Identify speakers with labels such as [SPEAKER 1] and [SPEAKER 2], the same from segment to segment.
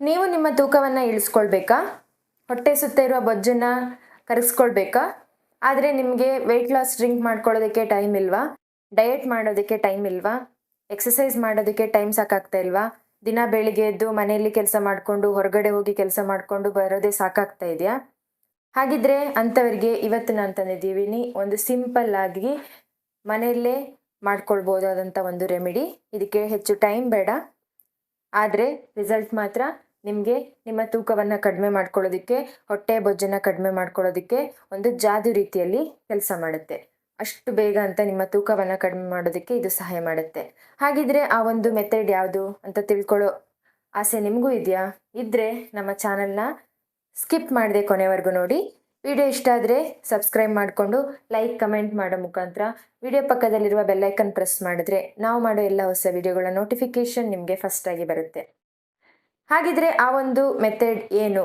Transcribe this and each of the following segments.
[SPEAKER 1] ನೀವು ನಿಮ್ಮ ತೂಕವನ್ನು ಇಳಿಸ್ಕೊಳ್ಬೇಕಾ? ಹೊಟ್ಟೆ ಸುತ್ತ ಇರುವ ಬೊಜ್ಜನ್ನು ಕರಗಿಸ್ಕೊಳ್ಬೇಕಾ? ಆದರೆ ನಿಮಗೆ ವೆಯ್ಟ್ ಲಾಸ್ ಡ್ರಿಂಕ್ ಮಾಡ್ಕೊಳ್ಳೋದಕ್ಕೆ ಟೈಮ್ ಇಲ್ವಾ? ಡಯೆಟ್ ಮಾಡೋದಕ್ಕೆ ಟೈಮ್ ಇಲ್ವಾ? ಎಕ್ಸಸೈಸ್ ಮಾಡೋದಕ್ಕೆ ಟೈಮ್ ಸಾಕಾಗ್ತಾ ಇಲ್ವಾ? ದಿನ ಬೆಳಿಗ್ಗೆ ಎದ್ದು ಮನೆಯಲ್ಲಿ ಕೆಲಸ ಮಾಡಿಕೊಂಡು, ಹೊರಗಡೆ ಹೋಗಿ ಕೆಲಸ ಮಾಡಿಕೊಂಡು ಬರೋದೇ ಸಾಕಾಗ್ತಾ ಇದೆಯಾ? ಹಾಗಿದ್ರೆ ಅಂಥವರಿಗೆ ಇವತ್ತು ನಾನು ತಂದಿದ್ದೀವಿನಿ ಒಂದು ಸಿಂಪಲ್ ಆಗಿ ಮನೆಯಲ್ಲೇ ಮಾಡ್ಕೊಳ್ಬೋದಾದಂಥ ಒಂದು ರೆಮಿಡಿ ಇದಕ್ಕೆ ಹೆಚ್ಚು ಟೈಮ್ ಬೇಡ. ಆದರೆ ರಿಸಲ್ಟ್ ಮಾತ್ರ ನಿಮಗೆ ನಿಮ್ಮ ತೂಕವನ್ನು ಕಡಿಮೆ ಮಾಡ್ಕೊಳ್ಳೋದಕ್ಕೆ, ಹೊಟ್ಟೆ ಬೊಜ್ಜನ್ನು ಕಡಿಮೆ ಮಾಡ್ಕೊಳ್ಳೋದಕ್ಕೆ ಒಂದು ಜಾದು ರೀತಿಯಲ್ಲಿ ಕೆಲಸ ಮಾಡುತ್ತೆ. ಅಷ್ಟು ಬೇಗ ಅಂತ ನಿಮ್ಮ ತೂಕವನ್ನು ಕಡಿಮೆ ಮಾಡೋದಕ್ಕೆ ಇದು ಸಹಾಯ ಮಾಡುತ್ತೆ. ಹಾಗಿದ್ರೆ ಆ ಒಂದು ಮೆಥಡ್ ಯಾವುದು ಅಂತ ತಿಳ್ಕೊಳ್ಳೋ ಆಸೆ ನಿಮಗೂ ಇದೆಯಾ? ಇದ್ದರೆ ನಮ್ಮ ಚಾನಲ್ನ ಸ್ಕಿಪ್ ಮಾಡದೆ ಕೊನೆವರೆಗೂ ನೋಡಿ. ವಿಡಿಯೋ ಇಷ್ಟ ಆದರೆ ಸಬ್ಸ್ಕ್ರೈಬ್ ಮಾಡಿಕೊಂಡು ಲೈಕ್, ಕಮೆಂಟ್ ಮಾಡೋ ಮುಖಾಂತರ ವಿಡಿಯೋ ಪಕ್ಕದಲ್ಲಿರುವ ಬೆಲ್ಲೈಕನ್ ಪ್ರೆಸ್ ಮಾಡಿದ್ರೆ ನಾವು ಮಾಡೋ ಎಲ್ಲ ಹೊಸ ವಿಡಿಯೋಗಳ ನೋಟಿಫಿಕೇಷನ್ ನಿಮಗೆ ಫಸ್ಟಾಗಿ ಬರುತ್ತೆ. ಹಾಗಿದ್ರೆ ಆ ಒಂದು ಮೆಥಡ್ ಏನು?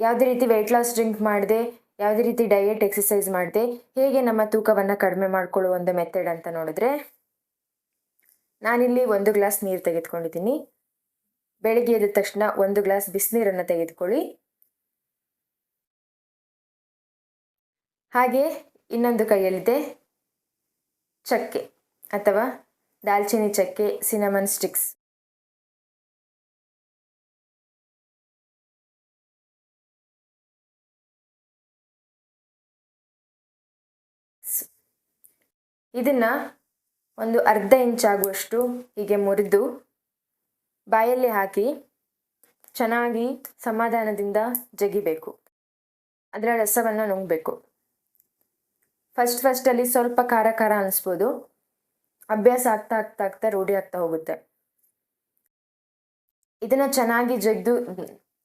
[SPEAKER 1] ಯಾವುದೇ ರೀತಿ ವೆಯ್ಟ್ ಲಾಸ್ ಡ್ರಿಂಕ್ ಮಾಡದೆ, ಯಾವುದೇ ರೀತಿ ಡಯೆಟ್ ಎಕ್ಸಸೈಸ್ ಮಾಡದೆ, ಹೇಗೆ ನಮ್ಮ ತೂಕವನ್ನು ಕಡಿಮೆ ಮಾಡ್ಕೊಳ್ಳೋ ಒಂದು ಮೆಥಡ್ ಅಂತ ನೋಡಿದ್ರೆ, ನಾನಿಲ್ಲಿ ಒಂದು ಗ್ಲಾಸ್ ನೀರು ತೆಗೆದುಕೊಂಡಿದ್ದೀನಿ. ಬೆಳಿಗ್ಗೆ ಎದ್ದ ತಕ್ಷಣ ಒಂದು ಗ್ಲಾಸ್ ಬಿಸಿನೀರನ್ನು ತೆಗೆದುಕೊಳ್ಳಿ. ಹಾಗೆ ಇನ್ನೊಂದು ಕೈಯಲ್ಲಿದೆ ಚಕ್ಕೆ ಅಥವಾ ದಾಲ್ಚಿನ್ನಿ ಚಕ್ಕೆ ಸಿನಮನ್ ಸ್ಟಿಕ್ಸ್ ಇದನ್ನ ಒಂದು ಅರ್ಧ ಇಂಚ್ ಆಗುವಷ್ಟು ಹೀಗೆ ಮುರಿದು ಬಾಯಲ್ಲಿ ಹಾಕಿ ಚೆನ್ನಾಗಿ ಸಮಾಧಾನದಿಂದ ಜಗಿಬೇಕು. ಅದರ ರಸವನ್ನು ನುಂಗಬೇಕು. ಫಸ್ಟ್ ಫಸ್ಟಲ್ಲಿ ಸ್ವಲ್ಪ ಖಾರ ಖಾರ ಅನಿಸ್ಬೋದು. ಅಭ್ಯಾಸ ಆಗ್ತಾ ಆಗ್ತಾ ಆಗ್ತಾ ರೂಢಿ ಆಗ್ತಾ ಹೋಗುತ್ತೆ. ಇದನ್ನು ಚೆನ್ನಾಗಿ ಜಗ್ದು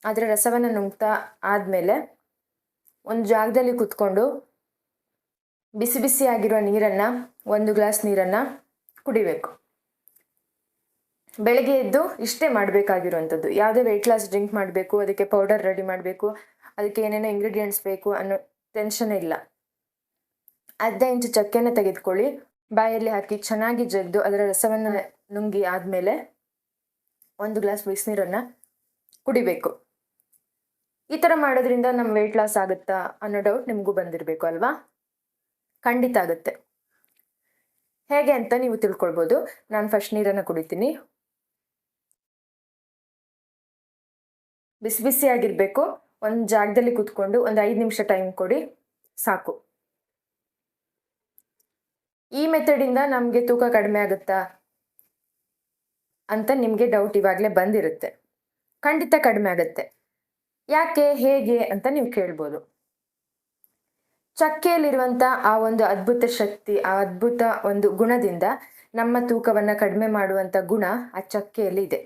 [SPEAKER 1] ಅದರ ರಸವನ್ನು ನುಂಗ್ತಾ ಆದಮೇಲೆ ಒಂದು ಜಾಗದಲ್ಲಿ ಕುತ್ಕೊಂಡು ಬಿಸಿ ಬಿಸಿ ಆಗಿರೋ ನೀರನ್ನು ಒಂದು ಗ್ಲಾಸ್ ನೀರನ್ನು ಕುಡಿಬೇಕು. ಬೆಳಗ್ಗೆ ಎದ್ದು ಇಷ್ಟೇ ಮಾಡಬೇಕಾಗಿರುವಂಥದ್ದು. ಯಾವುದೇ ವೆಯ್ಟ್ ಲಾಸ್ ಡ್ರಿಂಕ್ ಮಾಡಬೇಕು, ಅದಕ್ಕೆ ಪೌಡರ್ ರೆಡಿ ಮಾಡಬೇಕು, ಅದಕ್ಕೆ ಏನೇನೋ ಇಂಗ್ರೀಡಿಯೆಂಟ್ಸ್ ಬೇಕು ಅನ್ನೋ ಟೆನ್ಷನ್ ಇಲ್ಲ. ಅರ್ಧ ಇಂಚು ಚಕ್ಕೆನ ತೆಗೆದುಕೊಳ್ಳಿ. ಬಾಯಲ್ಲಿ ಹಾಕಿ ಚೆನ್ನಾಗಿ ಜಗ್ದು ಅದರ ರಸವನ್ನು ನುಂಗಿ ಆದಮೇಲೆ ಒಂದು ಗ್ಲಾಸ್ ಬಿಸಿನೀರನ್ನು ಕುಡಿಬೇಕು. ಈ ಥರ ಮಾಡೋದ್ರಿಂದ ನಮ್ಮ ವೆಯ್ಟ್ ಲಾಸ್ ಆಗುತ್ತಾ ಅನ್ನೋ ಡೌಟ್ ನಿಮಗೂ ಬಂದಿರಬೇಕು ಅಲ್ವಾ? ಖಂಡಿತ ಆಗುತ್ತೆ. ಹೇಗೆ ಅಂತ ನೀವು ತಿಳ್ಕೊಳ್ಬೋದು. ನಾನು ಫಸ್ಟ್ ನೀರನ್ನು ಕುಡಿತೀನಿ. ಬಿಸಿ ಬಿಸಿ ಆಗಿರಬೇಕು. ಒಂದು ಜಾಗದಲ್ಲಿ ಕೂತ್ಕೊಂಡು ಒಂದು ಐದು ನಿಮಿಷ ಟೈಮ್ ಕೊಡಿ. ಸಾಕು. ಈ ಮೆಥಡಿಂದ ನಮಗೆ ತೂಕ ಕಡಿಮೆ ಆಗುತ್ತಾ? ಅಂತ ನಿಮಗೆ ಡೌಟ್ ಇವಾಗಲೇ ಬಂದಿರುತ್ತೆ. ಖಂಡಿತ ಕಡಿಮೆ ಆಗುತ್ತೆ. ಯಾಕೆ, ಹೇಗೆ ಅಂತ ನೀವು ಕೇಳ್ಬೋದು. ಚಕ್ಕೆಯಲ್ಲಿರುವಂಥ ಆ ಒಂದು ಅದ್ಭುತ ಶಕ್ತಿ, ಆ ಅದ್ಭುತ ಒಂದು ಗುಣದಿಂದ ನಮ್ಮ ತೂಕವನ್ನು ಕಡಿಮೆ ಮಾಡುವಂಥ ಗುಣ ಆ ಚಕ್ಕೆಯಲ್ಲಿ ಇದೆ.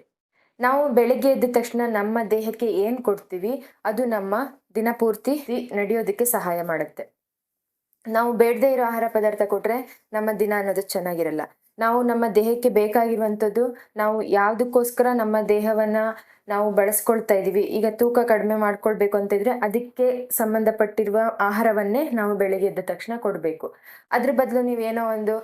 [SPEAKER 1] ನಾವು ಬೆಳಗ್ಗೆ ಎದ್ದ ತಕ್ಷಣ ನಮ್ಮ ದೇಹಕ್ಕೆ ಏನು ಕೊಡ್ತೀವಿ, ಅದು ನಮ್ಮ ದಿನಪೂರ್ತಿ ನಡೆಯೋದಕ್ಕೆ ಸಹಾಯ ಮಾಡುತ್ತೆ. ನಾವು ಬೇಡದೇ ಇರೋ ಆಹಾರ ಪದಾರ್ಥ ಕೊಟ್ಟರೆ ನಮ್ಮ ದಿನ ಅನ್ನೋದು ಚೆನ್ನಾಗಿರಲ್ಲ. ನಾವು ನಮ್ಮ ದೇಹಕ್ಕೆ ಬೇಕಾಗಿರುವಂಥದ್ದು, ನಾವು ಯಾವುದಕ್ಕೋಸ್ಕರ ನಮ್ಮ ದೇಹವನ್ನು ನಾವು ಬಳಸ್ಕೊಳ್ತಾ ಇದ್ದೀವಿ. ಈಗ ತೂಕ ಕಡಿಮೆ ಮಾಡ್ಕೊಳ್ಬೇಕು ಅಂತಿದ್ರೆ ಅದಕ್ಕೆ ಸಂಬಂಧಪಟ್ಟಿರುವ ಆಹಾರವನ್ನೇ ನಾವು ಬೆಳಗ್ಗೆ ಎದ್ದ ತಕ್ಷಣ ಕೊಡಬೇಕು. ಅದ್ರ ಬದಲು ನೀವೇನೋ ಒಂದು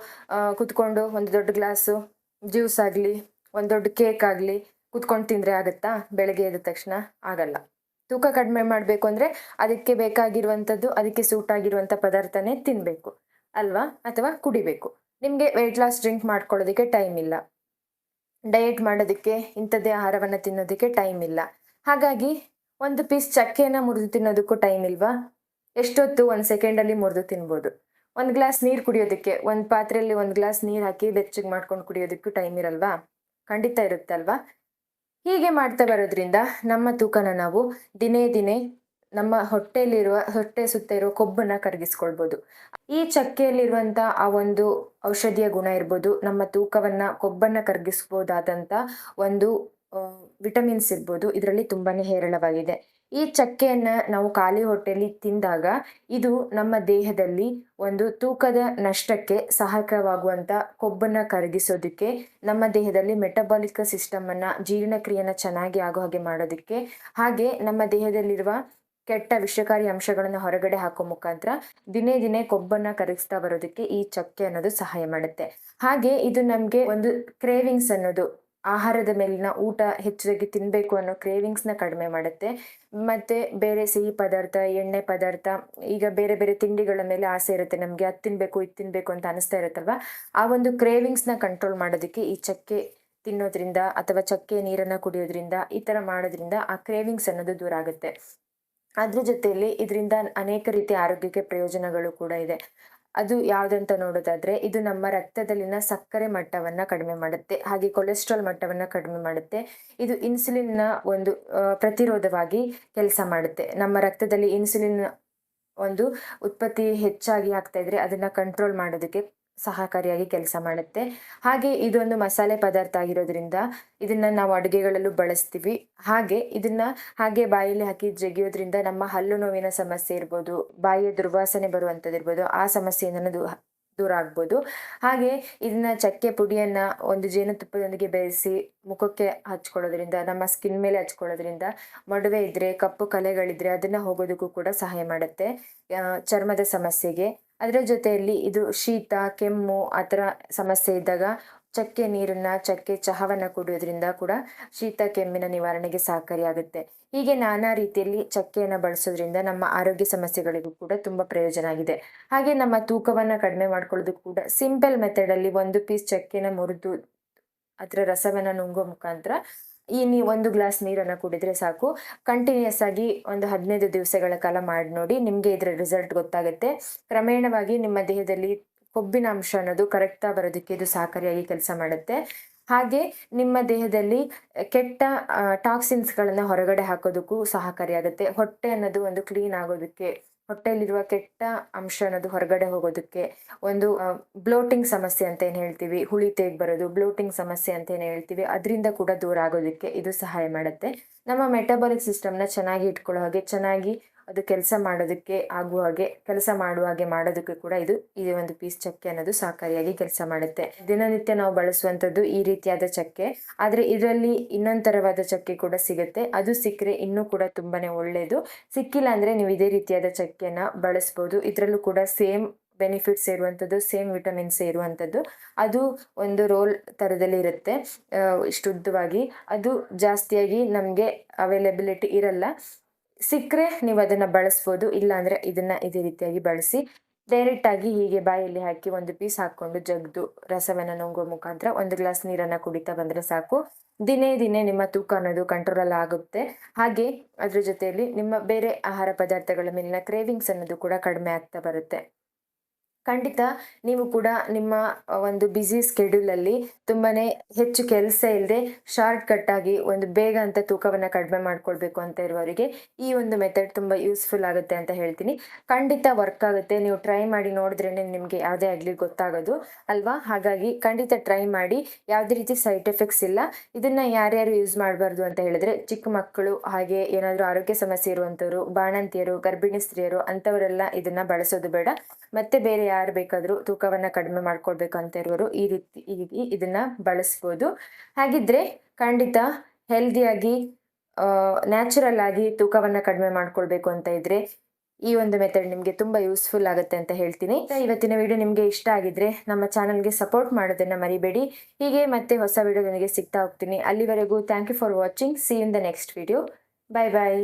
[SPEAKER 1] ಕುತ್ಕೊಂಡು ಒಂದು ದೊಡ್ಡ ಗ್ಲಾಸು ಜ್ಯೂಸ್ ಆಗಲಿ, ಒಂದು ದೊಡ್ಡ ಕೇಕ್ ಆಗಲಿ ಕುತ್ಕೊಂಡು ತಿಂದರೆ ಆಗುತ್ತಾ? ಬೆಳಗ್ಗೆ ಎದ್ದ ತಕ್ಷಣ ಆಗಲ್ಲ. ತೂಕ ಕಡಿಮೆ ಮಾಡಬೇಕು ಅಂದರೆ ಅದಕ್ಕೆ ಬೇಕಾಗಿರುವಂಥದ್ದು, ಅದಕ್ಕೆ ಸೂಟ್ ಆಗಿರುವಂಥ ಪದಾರ್ಥನೇ ತಿನ್ನಬೇಕು ಅಲ್ವಾ? ಅಥವಾ ಕುಡಿಬೇಕು. ನಿಮಗೆ ವೆಯ್ಟ್ ಲಾಸ್ ಡ್ರಿಂಕ್ ಮಾಡ್ಕೊಳ್ಳೋದಕ್ಕೆ ಟೈಮ್ ಇಲ್ಲ. ಡಯೆಟ್ ಮಾಡೋದಕ್ಕೆ ಇಂಥದ್ದೇ ಆಹಾರವನ್ನು ತಿನ್ನೋದಕ್ಕೆ ಟೈಮ್ ಇಲ್ಲ. ಹಾಗಾಗಿ ಒಂದು ಪೀಸ್ ಚಕ್ಕೆಯನ್ನು ಮುರಿದು ತಿನ್ನೋದಕ್ಕೂ ಟೈಮ್ ಇಲ್ವಾ? ಎಷ್ಟೊತ್ತು ಒಂದು ಸೆಕೆಂಡಲ್ಲಿ ಮುರಿದು ತಿನ್ಬೋದು. ಒಂದು ಗ್ಲಾಸ್ ನೀರು ಕುಡಿಯೋದಕ್ಕೆ, ಒಂದು ಪಾತ್ರೆಯಲ್ಲಿ ಒಂದು ಗ್ಲಾಸ್ ನೀರು ಹಾಕಿ ಬೆಚ್ಚಗೆ ಮಾಡ್ಕೊಂಡು ಕುಡಿಯೋದಕ್ಕೂ ಟೈಮ್ ಇರಲ್ವಾ? ಖಂಡಿತ ಇರುತ್ತಲ್ವಾ? ಹೀಗೆ ಮಾಡ್ತಾ ಬರೋದ್ರಿಂದ ನಮ್ಮ ತೂಕನ ನಾವು ದಿನೇ ದಿನೇ ನಮ್ಮ ಹೊಟ್ಟೆಯಲ್ಲಿರುವ ಹೊಟ್ಟೆ ಸುತ್ತ ಇರುವ ಕೊಬ್ಬನ್ನು ಕರಗಿಸ್ಕೊಳ್ಬೋದು. ಈ ಚಕ್ಕೆಯಲ್ಲಿರುವಂಥ ಆ ಒಂದು ಔಷಧಿಯ ಗುಣ ಇರ್ಬೋದು. ನಮ್ಮ ತೂಕವನ್ನು ಕೊಬ್ಬನ್ನು ಕರಗಿಸ್ಬೋದಾದಂಥ ಒಂದು ವಿಟಮಿನ್ಸ್ ಇರ್ಬೋದು. ಇದರಲ್ಲಿ ತುಂಬಾ ಹೇರಳವಾಗಿದೆ. ಈ ಚಕ್ಕೆಯನ್ನು ನಾವು ಖಾಲಿ ಹೊಟ್ಟೆಯಲ್ಲಿ ತಿಂದಾಗ ಇದು ನಮ್ಮ ದೇಹದಲ್ಲಿ ಒಂದು ತೂಕದ ನಷ್ಟಕ್ಕೆ ಸಹಾಯಕವಾಗುವಂಥ ಕೊಬ್ಬನ್ನು ಕರಗಿಸೋದಕ್ಕೆ, ನಮ್ಮ ದೇಹದಲ್ಲಿ ಮೆಟಬಾಲಿಕ್ ಸಿಸ್ಟಮನ್ನು, ಜೀರ್ಣಕ್ರಿಯೆನ ಚೆನ್ನಾಗಿ ಆಗೋ ಹಾಗೆ ಮಾಡೋದಕ್ಕೆ, ಹಾಗೆ ನಮ್ಮ ದೇಹದಲ್ಲಿರುವ ಕೆಟ್ಟ ವಿಷಕಾರಿ ಅಂಶಗಳನ್ನು ಹೊರಗಡೆ ಹಾಕೋ ಮುಖಾಂತರ ದಿನೇ ದಿನೇ ಕೊಬ್ಬನ್ನ ಕರಗಿಸ್ತಾ ಬರೋದಕ್ಕೆ ಈ ಚಕ್ಕೆ ಅನ್ನೋದು ಸಹಾಯ ಮಾಡುತ್ತೆ. ಹಾಗೆ ಇದು ನಮಗೆ ಒಂದು ಕ್ರೇವಿಂಗ್ಸ್ ಅನ್ನೋದು, ಆಹಾರದ ಮೇಲಿನ ಊಟ ಹೆಚ್ಚಾಗಿ ತಿನ್ನಬೇಕು ಅನ್ನೋ ಕ್ರೇವಿಂಗ್ಸ್ನ ಕಡಿಮೆ ಮಾಡುತ್ತೆ. ಮತ್ತು ಬೇರೆ ಸಿಹಿ ಪದಾರ್ಥ, ಎಣ್ಣೆ ಪದಾರ್ಥ, ಈಗ ಬೇರೆ ಬೇರೆ ತಿಂಡಿಗಳ ಮೇಲೆ ಆಸೆ ಇರುತ್ತೆ. ನಮಗೆ ಅದು ತಿನ್ನಬೇಕು ಇದು ತಿನ್ನಬೇಕು ಅಂತ ಅನಿಸ್ತಾ ಇರುತ್ತಲ್ವ? ಆ ಒಂದು ಕ್ರೇವಿಂಗ್ಸ್ನ ಕಂಟ್ರೋಲ್ ಮಾಡೋದಕ್ಕೆ ಈ ಚಕ್ಕೆ ತಿನ್ನೋದ್ರಿಂದ ಅಥವಾ ಚಕ್ಕೆ ನೀರನ್ನು ಕುಡಿಯೋದ್ರಿಂದ ಈ ಥರ ಮಾಡೋದ್ರಿಂದ ಆ ಕ್ರೇವಿಂಗ್ಸ್ ಅನ್ನೋದು ದೂರ ಆಗುತ್ತೆ. ಅದ್ರ ಜೊತೆಯಲ್ಲಿ ಇದರಿಂದ ಅನೇಕ ರೀತಿಯ ಆರೋಗ್ಯಕ್ಕೆ ಪ್ರಯೋಜನಗಳು ಕೂಡ ಇದೆ. ಅದು ಯಾವುದಂತ ನೋಡೋದಾದ್ರೆ, ಇದು ನಮ್ಮ ರಕ್ತದಲ್ಲಿನ ಸಕ್ಕರೆ ಮಟ್ಟವನ್ನ ಕಡಿಮೆ ಮಾಡುತ್ತೆ. ಹಾಗೆ ಕೊಲೆಸ್ಟ್ರಾಲ್ ಮಟ್ಟವನ್ನ ಕಡಿಮೆ ಮಾಡುತ್ತೆ. ಇದು ಇನ್ಸುಲಿನ್ನ ಒಂದು ಪ್ರತಿರೋಧವಾಗಿ ಕೆಲಸ ಮಾಡುತ್ತೆ. ನಮ್ಮ ರಕ್ತದಲ್ಲಿ ಇನ್ಸುಲಿನ್ ಒಂದು ಉತ್ಪತ್ತಿ ಹೆಚ್ಚಾಗಿ ಆಗ್ತಾ ಇದ್ರೆ ಅದನ್ನ ಕಂಟ್ರೋಲ್ ಮಾಡೋದಕ್ಕೆ ಸಹಕಾರಿಯಾಗಿ ಕೆಲಸ ಮಾಡುತ್ತೆ. ಹಾಗೆ ಇದೊಂದು ಮಸಾಲೆ ಪದಾರ್ಥ ಆಗಿರೋದ್ರಿಂದ ಇದನ್ನ ನಾವು ಅಡುಗೆಗಳಲ್ಲೂ ಬಳಸ್ತೀವಿ. ಹಾಗೆ ಇದನ್ನ ಹಾಗೆ ಬಾಯಲ್ಲಿ ಹಾಕಿ ಜಗಿಯೋದ್ರಿಂದ ನಮ್ಮ ಹಲ್ಲು ನೋವಿನ ಸಮಸ್ಯೆ ಇರ್ಬೋದು, ಬಾಯಿಯ ದುರ್ವಾಸನೆ ಬರುವಂಥದ್ದು ಇರ್ಬೋದು, ಆ ಸಮಸ್ಯೆಯಿಂದ ದೂ, ದೂರ ಆಗ್ಬೋದು. ಹಾಗೆ ಇದನ್ನ ಚಕ್ಕೆ ಪುಡಿಯನ್ನ ಒಂದು ಜೇನುತುಪ್ಪದೊಂದಿಗೆ ಬೆರೆಸಿ ಮುಖಕ್ಕೆ ಹಚ್ಕೊಳ್ಳೋದ್ರಿಂದ, ನಮ್ಮ ಸ್ಕಿನ್ ಮೇಲೆ ಹಚ್ಕೊಳ್ಳೋದ್ರಿಂದ ಮೊಡವೆ ಇದ್ರೆ, ಕಪ್ಪು ಕಲೆಗಳಿದ್ರೆ ಅದನ್ನ ಹೋಗೋದಕ್ಕೂ ಕೂಡ ಸಹಾಯ ಮಾಡುತ್ತೆ. ಚರ್ಮದ ಸಮಸ್ಯೆಗೆ. ಅದರ ಜೊತೆಯಲ್ಲಿ ಇದು ಶೀತ, ಕೆಮ್ಮು ಆ ಥರ ಸಮಸ್ಯೆ ಇದ್ದಾಗ ಚಕ್ಕೆ ನೀರನ್ನ, ಚಕ್ಕೆ ಚಹಾವನ್ನು ಕುಡಿಯೋದ್ರಿಂದ ಕೂಡ ಶೀತ, ಕೆಮ್ಮಿನ ನಿವಾರಣೆಗೆ ಸಹಕಾರಿಯಾಗುತ್ತೆ. ಹೀಗೆ ನಾನಾ ರೀತಿಯಲ್ಲಿ ಚಕ್ಕೆಯನ್ನು ಬಳಸೋದ್ರಿಂದ ನಮ್ಮ ಆರೋಗ್ಯ ಸಮಸ್ಯೆಗಳಿಗೂ ಕೂಡ ತುಂಬ ಪ್ರಯೋಜನ ಆಗಿದೆ. ಹಾಗೆ ನಮ್ಮ ತೂಕವನ್ನು ಕಡಿಮೆ ಮಾಡ್ಕೊಳ್ಳೋದಕ್ಕೂ ಕೂಡ ಸಿಂಪಲ್ ಮೆಥಡಲ್ಲಿ ಒಂದು ಪೀಸ್ ಚಕ್ಕೆನ ಮುರಿದು ಅದರ ರಸವನ್ನು ನುಂಗೋ ಮುಖಾಂತರ ಈ ನೀ ಒಂದು ಗ್ಲಾಸ್ ನೀರನ್ನು ಕುಡಿದ್ರೆ ಸಾಕು. ಕಂಟಿನ್ಯೂಸ್ ಆಗಿ ಒಂದು ಹದಿನೈದು ದಿವಸಗಳ ಕಾಲ ಮಾಡಿ ನೋಡಿ, ನಿಮಗೆ ಇದರ ರಿಸಲ್ಟ್ ಗೊತ್ತಾಗುತ್ತೆ. ಕ್ರಮೇಣವಾಗಿ ನಿಮ್ಮ ದೇಹದಲ್ಲಿ ಕೊಬ್ಬಿನ ಅಂಶ ಅನ್ನೋದು ಕರೆಕ್ಟಾಗಿ ಬರೋದಕ್ಕೆ ಇದು ಸಹಕಾರಿಯಾಗಿ ಕೆಲಸ ಮಾಡುತ್ತೆ. ಹಾಗೆ ನಿಮ್ಮ ದೇಹದಲ್ಲಿ ಕೆಟ್ಟ ಟಾಕ್ಸಿನ್ಸ್ಗಳನ್ನು ಹೊರಗಡೆ ಹಾಕೋದಕ್ಕೂ ಸಹಕಾರಿಯಾಗುತ್ತೆ. ಹೊಟ್ಟೆ ಅನ್ನೋದು ಒಂದು ಕ್ಲೀನ್ ಆಗೋದಕ್ಕೆ ಹೊಟ್ಟೆಯಲ್ಲಿರುವ ಕೆಟ್ಟ ಅಂಶ ಅನ್ನೋದು ಹೊರಗಡೆ ಹೋಗೋದಕ್ಕೆ ಒಂದು ಬ್ಲೋಟಿಂಗ್ ಸಮಸ್ಯೆ ಅಂತ ಏನು ಹೇಳ್ತೀವಿ? ಹುಳಿ ತೇಗ್ ಬರೋದು ಬ್ಲೋಟಿಂಗ್ ಸಮಸ್ಯೆ ಅಂತ ಏನು ಹೇಳ್ತೀವಿ? ಅದರಿಂದ ಕೂಡ ದೂರ ಆಗೋದಕ್ಕೆ ಇದು ಸಹಾಯ ಮಾಡುತ್ತೆ. ನಮ್ಮ ಮೆಟಬಾಲಿಕ್ ಸಿಸ್ಟಮ್ನ ಚೆನ್ನಾಗಿ ಇಟ್ಕೊಳ್ಳೋ ಹಾಗೆ ಚೆನ್ನಾಗಿ ಅದು ಕೆಲಸ ಮಾಡೋದಕ್ಕೆ ಆಗುವ ಹಾಗೆ, ಕೆಲಸ ಮಾಡುವ ಹಾಗೆ ಮಾಡೋದಕ್ಕೆ ಕೂಡ ಇದು, ಈ ಒಂದು ಪೀಸ್ ಚಕ್ಕೆ ಅನ್ನೋದು ಸಹಕಾರಿಯಾಗಿ ಕೆಲಸ ಮಾಡುತ್ತೆ. ದಿನನಿತ್ಯ ನಾವು ಬಳಸುವಂಥದ್ದು ಈ ರೀತಿಯಾದ ಚಕ್ಕೆ. ಆದರೆ ಇದರಲ್ಲಿ ಇನ್ನೊಂದು ಥರವಾದ ಚಕ್ಕೆ ಕೂಡ ಸಿಗುತ್ತೆ. ಅದು ಸಿಕ್ಕರೆ ಇನ್ನೂ ಕೂಡ ತುಂಬಾ ಒಳ್ಳೆಯದು ಸಿಕ್ಕಿಲ್ಲ ಅಂದರೆ ನೀವು ಇದೇ ರೀತಿಯಾದ ಚಕ್ಕೆನ ಬಳಸ್ಬೋದು. ಇದರಲ್ಲೂ ಕೂಡ ಸೇಮ್ ಬೆನಿಫಿಟ್ಸ್ ಇರುವಂಥದ್ದು, ಸೇಮ್ ವಿಟಮಿನ್ಸ್ ಇರುವಂಥದ್ದು. ಅದು ಒಂದು ರೋಲ್ ಥರದಲ್ಲಿ ಇರುತ್ತೆ. ಇಷ್ಟುದ್ದವಾಗಿ ಅದು ಜಾಸ್ತಿಯಾಗಿ ನಮಗೆ ಅವೈಲಬಿಲಿಟಿ ಇರಲ್ಲ. ಸಿಕ್ಕರೆ ನೀವು ಅದನ್ನು ಬಳಸ್ಬೋದು, ಇಲ್ಲಾಂದರೆ ಇದನ್ನು ಇದೇ ರೀತಿಯಾಗಿ ಬಳಸಿ ಡೈರೆಕ್ಟಾಗಿ ಹೀಗೆ ಬಾಯಲ್ಲಿ ಹಾಕಿ ಒಂದು ಪೀಸ್ ಹಾಕ್ಕೊಂಡು ಜಗ್ದು ರಸವನ್ನು ನುಂಗೋ ಮುಖಾಂತರ ಒಂದು ಗ್ಲಾಸ್ ನೀರನ್ನು ಕುಡಿತಾ ಬಂದರೆ ಸಾಕು. ದಿನೇ ದಿನೇ ನಿಮ್ಮ ತೂಕ ಅನ್ನೋದು ಕಂಟ್ರೋಲಲ್ಲಿ ಆಗುತ್ತೆ. ಹಾಗೆ ಅದ್ರ ಜೊತೆಯಲ್ಲಿ ನಿಮ್ಮ ಬೇರೆ ಆಹಾರ ಪದಾರ್ಥಗಳ ಮೇಲಿನ ಕ್ರೇವಿಂಗ್ಸ್ ಅನ್ನೋದು ಕೂಡ ಕಡಿಮೆ ಆಗ್ತಾ ಬರುತ್ತೆ. ಖಂಡಿತ ನೀವು ಕೂಡ ನಿಮ್ಮ ಒಂದು ಬ್ಯುಸಿ ಸ್ಕೆಡ್ಯೂಲಲ್ಲಿ ತುಂಬಾ ಹೆಚ್ಚು ಕೆಲಸ ಇಲ್ಲದೆ ಶಾರ್ಟ್ ಕಟ್ ಆಗಿ ಒಂದು ಬೇಗ ಅಂತ ತೂಕವನ್ನು ಕಡಿಮೆ ಮಾಡ್ಕೊಳ್ಬೇಕು ಅಂತ ಇರುವವರಿಗೆ ಈ ಒಂದು ಮೆಥಡ್ ತುಂಬ ಯೂಸ್ಫುಲ್ ಆಗುತ್ತೆ ಅಂತ ಹೇಳ್ತೀನಿ. ಖಂಡಿತ ವರ್ಕ್ ಆಗುತ್ತೆ. ನೀವು ಟ್ರೈ ಮಾಡಿ ನೋಡಿದ್ರೇ ನಿಮಗೆ ಯಾವುದೇ ಆಗಲಿ ಗೊತ್ತಾಗೋದು ಅಲ್ವಾ? ಹಾಗಾಗಿ ಖಂಡಿತ ಟ್ರೈ ಮಾಡಿ. ಯಾವುದೇ ರೀತಿ ಸೈಡ್ ಎಫೆಕ್ಟ್ಸ್ ಇಲ್ಲ. ಇದನ್ನು ಯಾರ್ಯಾರು ಯೂಸ್ ಮಾಡಬಾರ್ದು ಅಂತ ಹೇಳಿದ್ರೆ ಚಿಕ್ಕ ಮಕ್ಕಳು ಹಾಗೆ ಏನಾದರೂ ಆರೋಗ್ಯ ಸಮಸ್ಯೆ ಇರುವಂಥವ್ರು, ಬಾಣಂತಿಯರು, ಗರ್ಭಿಣಿ ಸ್ತ್ರೀಯರು ಅಂಥವರೆಲ್ಲ ಇದನ್ನು ಬಳಸೋದು ಬೇಡ. ಮತ್ತೆ ಬೇರೆ ಯಾರು ಬೇಕಾದರೂ ತೂಕವನ್ನು ಕಡಿಮೆ ಮಾಡ್ಕೊಳ್ಬೇಕು ಅಂತ ಇರೋರು ಈ ರೀತಿ ಈ ಇದನ್ನ ಬಳಸ್ಬೋದು. ಹಾಗಿದ್ರೆ ಖಂಡಿತ ಹೆಲ್ದಿಯಾಗಿ ನ್ಯಾಚುರಲ್ ಆಗಿ ತೂಕವನ್ನು ಕಡಿಮೆ ಮಾಡ್ಕೊಳ್ಬೇಕು ಅಂತ ಇದ್ರೆ ಈ ಒಂದು ಮೆಥಡ್ ನಿಮಗೆ ತುಂಬ ಯೂಸ್ಫುಲ್ ಆಗುತ್ತೆ ಅಂತ ಹೇಳ್ತೀನಿ. ಇವತ್ತಿನ ವಿಡಿಯೋ ನಿಮಗೆ ಇಷ್ಟ ಆಗಿದ್ರೆ ನಮ್ಮ ಚಾನಲ್ಗೆ ಸಪೋರ್ಟ್ ಮಾಡೋದನ್ನು ಮರಿಬೇಡಿ. ಹೀಗೆ ಮತ್ತೆ ಹೊಸ ವಿಡಿಯೋದೊಂದಿಗೆ ಸಿಗ್ತಾ ಹೋಗ್ತೀನಿ. ಅಲ್ಲಿವರೆಗೂ thank you for watching see in the next video bye bye